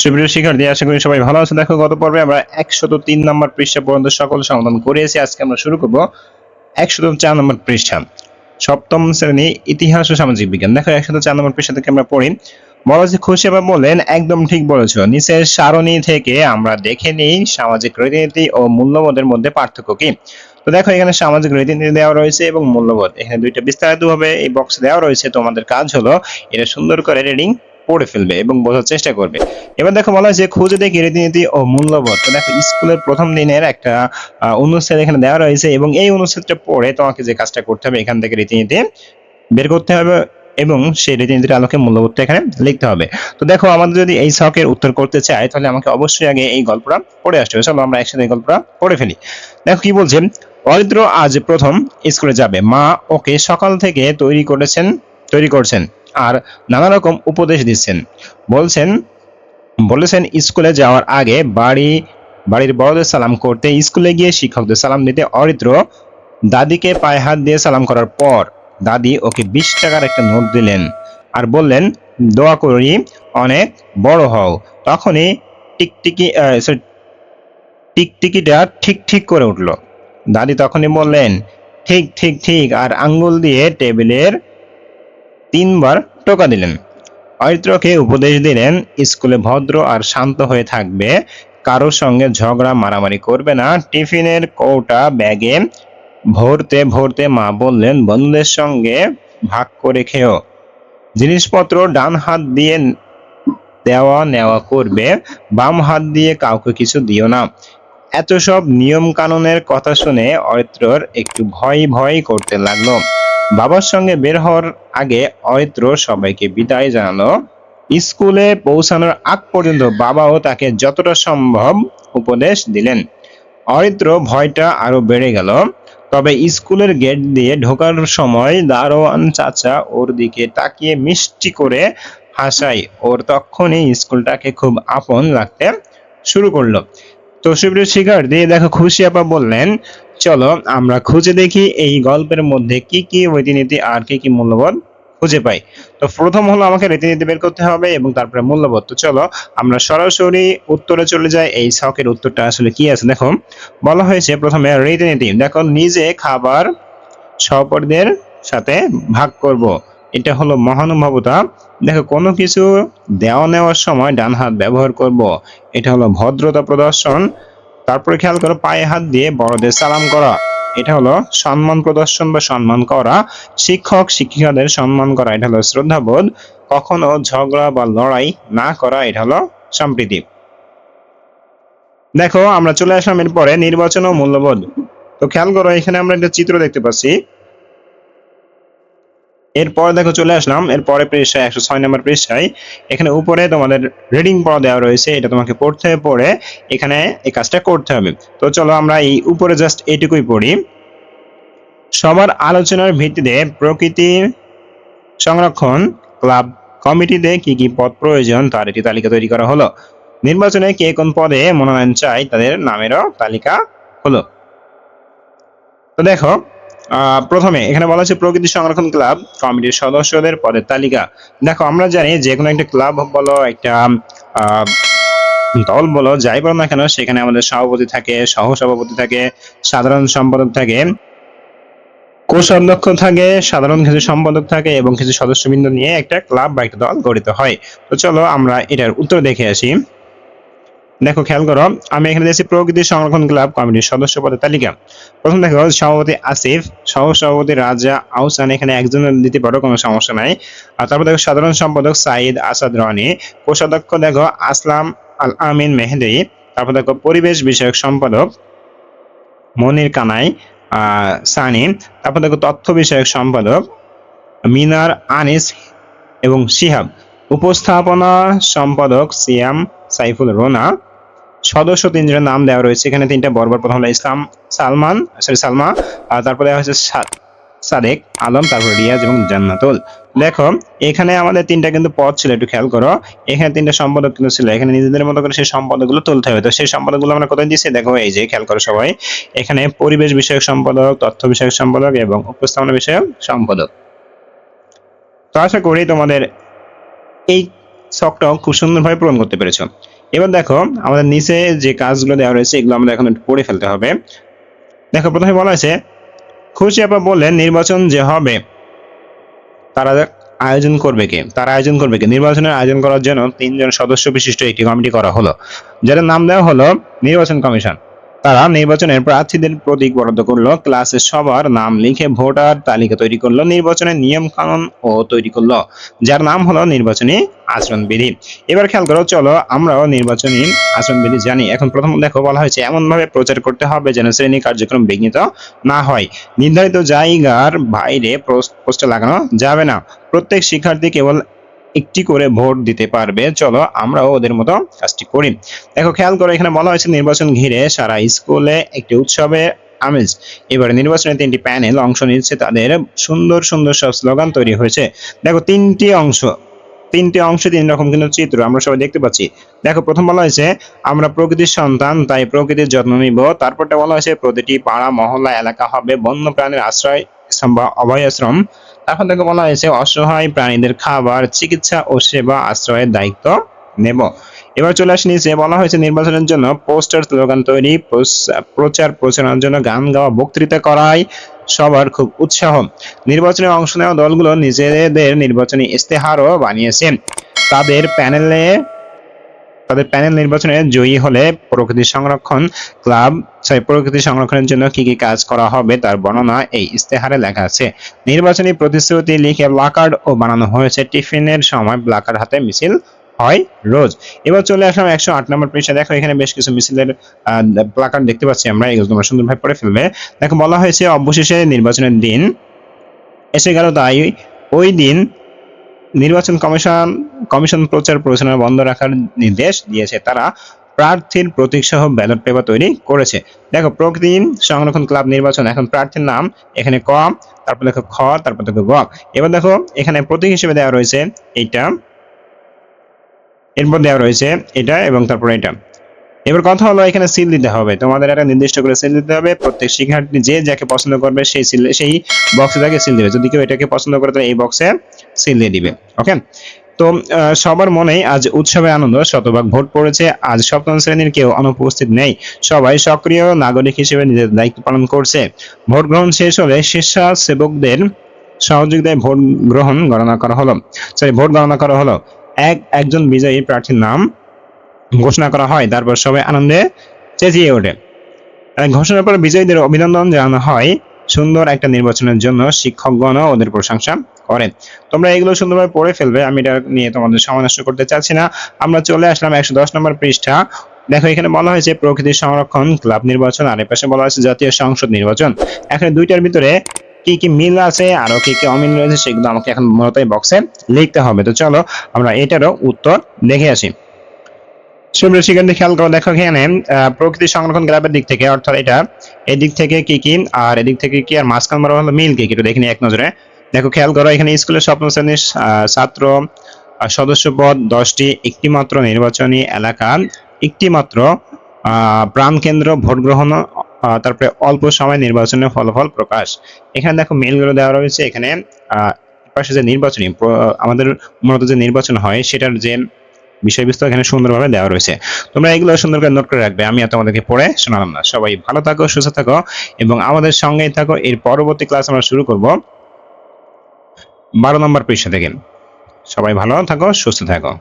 সুপ্রিয় শিক্ষার্থী, আশা করি সবাই ভালো আছে। দেখো, গত পর্বে আমরা একশত তিন নম্বর পৃষ্ঠা পর্যন্ত সকল সমাধান করেছি। আজকে আমরা শুরু করব একশত চার নম্বর পৃষ্ঠা। সপ্তম শ্রেণি, ইতিহাস ও সামাজিক বিজ্ঞান। দেখো, একশত চার নম্বর পৃষ্ঠা থেকে আমরা পড়ি। বলা খুশি আবার বললেন, একদম ঠিক বলেছ। নিচের সারণী থেকে আমরা দেখে নিই সামাজিক রীতিনীতি ও মূল্যবোধের মধ্যে পার্থক্য কি। তো দেখো, এখানে সামাজিক রীতিনীতি দেওয়া রয়েছে এবং মূল্যবোধ। এখানে দুইটা বিস্তারিত ভাবে এই বক্স দেওয়া রয়েছে। তোমাদের কাজ হলো, এটা সুন্দর করে রিডিং পড়ে ফেলবে এবং বোঝার চেষ্টা করবে। এবার দেখো বলা হয়েছে, খুঁজে দেখি রীতিনীতি ও মূল্যবোধ। তো দেখো, স্কুলের প্রথম দিনের একটা অনুচ্ছেদ এখানে দেওয়া রয়েছে এবং এই অনুচ্ছেদটা পড়ে তোমাকে যে কাজটা করতে হবে, এখান থেকে রীতিনীতি বের করতে হবে এবং সেই রীতিনীতির আলোকে মূল্যবোধটা এখানে লিখতে হবে। তো দেখো, আমাদের যদি এই শখের উত্তর করতে চাই তাহলে আমাকে অবশ্যই আগে এই গল্পটা পড়ে আসতে হবে। চলো আমরা একসাথে এই গল্পটা পড়ে ফেলি। দেখো কি বলছে, অরিত্র আজ প্রথম স্কুলে যাবে। মা ওকে সকাল থেকে তৈরি করেছেন তৈরি করছেন আর নানা রকম উপদেশ দিচ্ছেন। বলছেন, বলেছেন স্কুলে যাওয়ার আগে বাড়ি, বাড়ির বড়দের সালাম করতে, স্কুলে গিয়ে শিক্ষকদের সালাম দিতে অরিত্র দাদিকে পায়ে হাত দিয়ে সালাম করার পর দাদি ওকে বিশ টাকার একটা নোট দিলেন আর বললেন, দোয়া করি অনেক বড় হও। তখনই টিকটিকি টিকটিকিটা ঠিক ঠিক করে উঠল। দাদি তখনই বললেন, ঠিক ঠিক ঠিক। আর আঙ্গুল দিয়ে টেবিলের তিনবার টোকা দিলেন। অরিত্রকে উপদেশ দিলেন, স্কুলে ভদ্র আর শান্ত হয়ে থাকবে কারোর সঙ্গে ঝগড়া মারামারি করবে না, টিফিনের কৌটা ব্যাগে ভরতে ভরতে মা বললেন, বন্ধুদের সঙ্গে ভাগ করে খেও। জিনিসপত্র ডান হাত দিয়ে দেওয়া নেওয়া করবে, বাম হাত দিয়ে কাউকে কিছু দিও না। এত সব নিয়ম কানুনের কথা শুনে অরিত্রর একটু ভয় ভয় করতে লাগল। বাবার সঙ্গে বের হওয়ার আগে অয়ত্র সবাইকে বিদায় জানালো। স্কুলে পৌঁছানোর আগ পর্যন্ত বাবাও তাকে যতটা সম্ভব উপদেশ দিলেন। অয়ত্র ভয়টা আরও বেড়ে গেল। তবে স্কুলের গেট দিয়ে ঢোকার সময় দারোয়ান চাচা ওর দিকে তাকিয়ে মিষ্টি করে হাসায়। ওর তখনই স্কুলটাকে খুব আপন লাগতে শুরু করল। তো সুপ্রিয় শিক্ষার্থী, দেখো খুশি আপা বললেন, চলো আমরা খুঁজে দেখি এই গল্পের মধ্যে কি কি রীতিনীতি আর কি কি মূল্যবোধ খুঁজে পাই। তো প্রথম হলো আমাকে রীতিনীতি বের করতে হবে এবং তারপরে মূল্যবোধ। তো চলো আমরা সরাসরি উত্তরে চলে যাই। এই শখের উত্তরটা আসলে কি আছে? দেখো, বলা হয়েছে প্রথমে রীতিনীতি। দেখো, নিজে খাবার সহপরদের সাথে ভাগ করব। এটা হলো মহানুভবতা। দেখো, কোনো কিছু দেওয়া নেওয়ার সময় ডান হাত ব্যবহার করব। এটা হলো ভদ্রতা প্রদর্শন। তারপরে খেয়াল করো, পায়ে হাত দিয়ে বড়দের সালাম করা। এটা হলো সম্মান প্রদর্শন বা সম্মান করা। শিক্ষক, শিক্ষিকাদের সম্মান করা, এটা হলো শ্রদ্ধাবোধ। কখনো ঝগড়া বা লড়াই না করা, এটা হলো সম্প্রীতি। দেখো, আমরা চলে আসলাম এরপরে নির্বাচন ও মূল্যবোধ। তো খেয়াল করো, এখানে আমরা একটা চিত্র দেখতে পাচ্ছি। এরপর দেখো চলে আসলাম। এরপরে পৃষ্ঠায়, একশো ছয় নম্বর পৃষ্ঠায়। এখানে উপরে তোমাদের রিডিং পড়া দেওয়া রয়েছে, এটা তোমাকে পড়তে পড়ে এখানে এই কাজটা করতে হবে। তো চলো আমরা এই উপরে জাস্ট এটুকুই পড়ি। সবার আলোচনার ভিত্তিতে প্রকৃতি সংরক্ষণ ক্লাব কমিটিতে কি কি পদ প্রয়োজন তার একটি তালিকা তৈরি করা হলো। নির্বাচনে কে কোন পদে মনোনয়ন চাই তাদের নামেরও তালিকা হলো। তো দেখো প্রথমে এখানে বলা হচ্ছে প্রকৃতি সংরক্ষণ ক্লাব কমিটির সদস্যদের পদের তালিকা। দেখো, আমরা জানি যে কোনো একটা ক্লাব বলো, একটা দল বলো, যাই বলো না কেন, সেখানে আমাদের সভাপতি থাকে সহ সভাপতি থাকে, সাধারণ সম্পাদক থাকে, কোষাধ্যক্ষ থাকে, সাধারণ কিছু সম্পাদক থাকে এবং কিছু সদস্যবৃন্দ নিয়ে একটা ক্লাব বা একটা দল গঠিত হয়। তো চলো আমরা এটার উত্তর দেখে আসি। দেখো, খেয়াল করো, আমি এখানে দিয়েছি প্রকৃতি সংরক্ষণ ক্লাব কমিটির সদস্য পদের তালিকা। প্রথম দেখো, সভাপতি আসিফ সহ সভাপতি রাজা আহসান, এখানে একজন দিতে পারো কোনো সমস্যা নাই। আর তারপর দেখো, সাধারণ সম্পাদক সাইদ আসাদ রনি, কোষাধ্যক্ষ দেখো, আসলাম আল আমিন মেহেদি, তারপর দেখো, পরিবেশ বিষয়ক সম্পাদক মনির কানাই সানি, তারপর দেখো, তথ্য বিষয়ক সম্পাদক মিনার আনিস এবং শিহাব। উপস্থাপনা সম্পাদক সিয়াম সাইফুল রোনা সদস্য তিনজনের নাম দেওয়া রয়েছে। এখানে তিনটা বর্বর। প্রথম হলো ইসলাম, সালমান, সরি, সালমা, আর তারপরে দেওয়া হয়েছে সাদেক, আলম, তারপর রিয়াজ এবং জান্নাতুল। দেখো, এখানে আমাদের তিনটা কিন্তু পদ ছিল, একটু খেয়াল করো। এখানে তিনটা সম্পাদক কিন্তু ছিল। এখানে নিজেদের মতো করে সেই সম্পাদকগুলো তুলতে হবে। তো সেই সম্পাদকগুলো আমরা কোথায় দিচ্ছি দেখো, এই যে, খেয়াল করো সবাই। এখানে পরিবেশ বিষয়ক সম্পাদক, তথ্য বিষয়ক সম্পাদক এবং উপস্থাপনা বিষয়ক সম্পাদক। তো আশা করি তোমাদের এই শখটাও খুব সুন্দরভাবে পূরণ করতে পেরেছ। এবার দেখো, আমাদের নিচে যে কাজগুলো দেওয়া রয়েছে, এগুলো আমাদের এখন একটু পড়ে ফেলতে হবে। দেখো, প্রথমে বলা হয়েছে, খুশি আপা বললেন, নির্বাচন যে হবে, তারা আয়োজন করবে কে? তারা আয়োজন করবে কে? নির্বাচনের আয়োজন করার জন্য তিনজন সদস্য বিশিষ্ট একটি কমিটি করা হলো যার নাম দেওয়া হলো নির্বাচন কমিশন। তারা নির্বাচনের প্রার্থীদের প্রতীক বরাদ্দ করল, ক্লাসে সবার নাম লিখে ভোটার তালিকা তৈরি করল, নির্বাচনের নিয়ম কানুন ও তৈরি করল, যার নাম হলো নির্বাচনী আচরণ বিধি এবার খেয়াল করো, চলো আমরাও নির্বাচনী আচরণ বিধি জানি। এখন প্রথম দেখো, বলা হয়েছে এমন ভাবে প্রচার করতে হবে যেন শ্রেণি কার্যক্রম বিঘ্নিত না হয়। নির্ধারিত জায়গার বাইরে পোস্টার লাগানো যাবে না। প্রত্যেক শিক্ষার্থী কেবল একটি করে ভোট দিতে পারবে। চলো আমরাও ওদের মতো কাজটি করি। দেখো, খেয়াল করো, এখানে বলা হয়েছে নির্বাচন ঘিরে সারা স্কুলে একটি উৎসবে আমেজ। এবারে নির্বাচনে তিনটি প্যানেল অংশ নিচ্ছে তাদের সুন্দর সুন্দর সব স্লোগান তৈরি হয়েছে। দেখো, তিনটি অংশ তিনটি অংশে তিন রকম কিন্তু চিত্র আমরা সবাই দেখতে পাচ্ছি। দেখো, প্রথম বলা হয়েছে, আমরা প্রকৃতির সন্তান, তাই প্রকৃতির যত্ন নিব। তারপরটা বলা হয়েছে, প্রতিটি পাড়া, মহল্লা, এলাকা হবে বন্য প্রাণীর আশ্রয় বা অভয় আশ্রম তারপর দেখো বলা হয়েছে, অসহায় প্রাণীদের খাবার, চিকিৎসা ও সেবা আশ্রয়ের দায়িত্ব নেব। এবার চলে আসি নিচে। বলা হয়েছে, নির্বাচনের জন্য পোস্টার, স্লোগান তৈরি প্রচার প্রচারণার জন্য গান গাওয়া, বক্তৃতা করাই সবার খুব উৎসাহ। নির্বাচনে অংশ নেওয়া দলগুলো নিজেদের নির্বাচনী ইস্তেহারও বানিয়েছে। তাদের প্যানেলে তাদের প্যানেল নির্বাচনে জয়ী হলে প্রকৃতি সংরক্ষণ ক্লাব, সরি, প্রকৃতি সংরক্ষণের জন্য কি কি কাজ করা হবে তার বর্ণনা এই ইস্তেহারে লেখা আছে। নির্বাচনী প্রতিশ্রুতি লিখে প্লাকার্ড ও বানানো হয়েছে। টিফিনের সময় প্লাকার্ড হাতে মিছিল হয় রোজ। এবার চলে আসলাম একশো আট নম্বর পৃষ্ঠা দেখো, এখানে বেশ কিছু মিছিলের প্লাকার দেখতে পাচ্ছি আমরা। এগুলো তোমরা সুন্দরভাবে পড়ে ফেলবে। দেখো, বলা হয়েছে, অবশেষে নির্বাচনের দিন এসে গেল তাই। ওই দিন নির্বাচন কমিশন কমিশন প্রচার প্রচারণা বন্ধ রাখার নির্দেশ দিয়েছে। তারা প্রার্থীর প্রতীক সহ ব্যালট পেপার তৈরি করেছে। দেখো প্রকৃতি সংরক্ষণ ক্লাব নির্বাচন। এখন প্রার্থীর নাম, এখানে ক, তারপর দেখো খ, তারপর দেখো গ। এবার দেখো, এখানে প্রতীক হিসেবে দেওয়া রয়েছে এইটা। এরপর দেওয়া রয়েছে এটা এবং তারপর এটা। এবার কথা হলো এখানে সিল দিতে হবে। তোমাদের একটা নির্দিষ্ট করে সিল দিতে হবে। প্রত্যেক শিক্ষার্থী যে যাকে পছন্দ করবে সেই সিল সেই বক্সে তাকে সিল দিবে। যদি কেউ এটাকে পছন্দ করে, তাহলে এই বক্সে সিল দিয়ে দিবে। ওকে তো সবার মনেই আজ উৎসবে আনন্দ, শতভাগ ভোট পড়েছে। আজ সপ্তম শ্রেণির কেউ অনুপস্থিত নেই। সবাই সক্রিয় নাগরিক হিসেবে নিজের দায়িত্ব পালন করছে। ভোট গ্রহণ শেষ হলে স্বেচ্ছাসেবকদের সহযোগিতায় ভোট গ্রহণ গণনা করা হলো। সরি ভোট গণনা করা হলো। এক, একজন বিজয়ী প্রার্থীর নাম ঘোষণা করা হয়। তারপর সবাই আনন্দে চেঁচিয়ে ওঠে। ঘোষণার পর বিজয়ীদের অভিনন্দন জানানো হয় সুন্দর একটা নির্বাচনের জন্য। শিক্ষকগণও ওদের প্রশংসা করে তোমরা এগুলো সুন্দরভাবে পড়ে ফেলবে। আমি এটা নিয়ে তোমাদের সময় নষ্ট করতে চাচ্ছি না। আমরা চলে আসলাম একশো দশ নম্বর পৃষ্ঠা। দেখো, এখানে বলা হয়েছে প্রকৃতির সংরক্ষণ, ক্লাব নির্বাচন, আর পাশে বলা হয়েছে জাতীয় সংসদ নির্বাচন। এখানে দুইটার ভিতরে কি কি মিল আছে, আরও কি কি অমিল রয়েছে, সেগুলো আমাকে এখন মূলত বক্সে লিখতে হবে। তো চলো, আমরা এটারও উত্তর দেখে আসি। সুপ্রিয় শিক্ষার্থী, খেয়াল করো, দেখো এখানে প্রকৃতি সংরক্ষণ ক্লাবের দিক থেকে, অর্থাৎ এটা, এদিক থেকে কি কি, আর এদিক থেকে কি, আর মাঝখান বড় হলো মিল কি একটু দেখে এক নজরে। দেখো, খেয়াল করো, এখানে স্কুলের সপ্তম শ্রেণির ছাত্র সদস্য পদ দশটি একটি মাত্র নির্বাচনী এলাকা একটি মাত্র প্রাণ কেন্দ্র ভোট গ্রহণ তারপরে অল্প সময় নির্বাচনের ফলাফল প্রকাশ। এখানে দেখো মেলগুলো দেওয়া রয়েছে। এখানে পাশে যে নির্বাচনী আমাদের মূলত যে নির্বাচন হয়, সেটার যে বিষয়বস্তু এখানে সুন্দরভাবে দেওয়া রয়েছে। তোমরা এগুলো সুন্দর করে নোট করে রাখবে। আমি তোমাদেরকে পড়ে শোনালাম না। সবাই ভালো থাকো, সুস্থ থাকো এবং আমাদের সঙ্গেই থাকো। এর পরবর্তী ক্লাস আমরা শুরু করব বারো নম্বর পৃষ্ঠা থেকে। সবাই ভালো থাকো, সুস্থ থাকো।